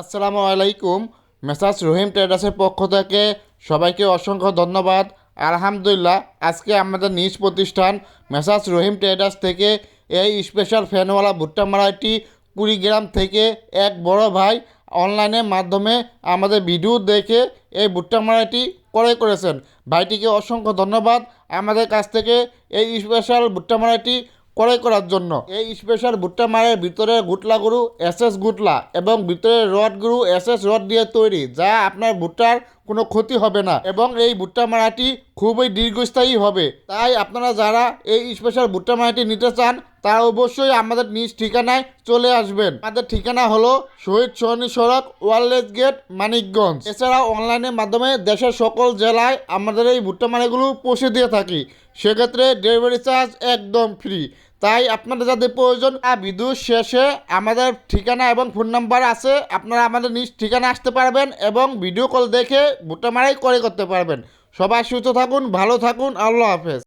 আসসালামু আলাইকুম। মেসাজ রহিম ট্রেডার্সের পক্ষ থেকে সবাইকে অসংখ্য ধন্যবাদ। আলহামদুলিল্লাহ, আজকে আমাদের নিজ প্রতিষ্ঠান মেসাজ রহিম ট্রেডার্স থেকে এই স্পেশাল ফ্যানওয়ালা ভুট্টা মারাইটি কুড়িগ্রাম থেকে এক বড় ভাই অনলাইনের মাধ্যমে আমাদের ভিডিও দেখে এই ভুট্টা মারাইটি ক্রয় করেছেন। ভাইটিকে অসংখ্য ধন্যবাদ। আমাদের কাছ থেকে এই স্পেশাল ভুট্টা মারাইটি ক্রয় করার জন্য। এই স্পেশাল ভুট্টা মারের ভিতরে গুটলা গরু এস এস গুটলা এবং ভিতরে রড গরু এস এস রড দিয়ে তৈরি, যা আপনার ভুট্টার কোনো ক্ষতি হবে না এবং এই ভুট্টা মারাটি খুবই দীর্ঘস্থায়ী হবে। তাই আপনারা যারা এই স্পেশাল ভুট্টা মারাটি নিতে চান, তারা অবশ্যই আমাদের নিজ ঠিকানায় চলে আসবেন। আমাদের ঠিকানা হলো শহীদ সোহানী সড়ক, ওয়ারলেস গেট, মানিকগঞ্জ। এছাড়াও অনলাইনের মাধ্যমে দেশের সকল জেলায় আমাদের এই ভুট্টা মারাগুলো পৌঁছে দিয়ে থাকি। সেক্ষেত্রে ডেলিভারি চার্জ একদম ফ্রি তাই আপনারা যাদের প্রয়োজন বিদ্যুৎ শেষে আমাদের ঠিকানা এবং ফোন নাম্বার আছে। আপনারা আমাদের নিজ ঠিকানা আসতে পারবেন এবং ভিডিও কল দেখে ভুট্টা মারাই করে করতে পারবেন। সবাই সুস্থ থাকুন, ভালো থাকুন, আল্লাহ হাফেজ।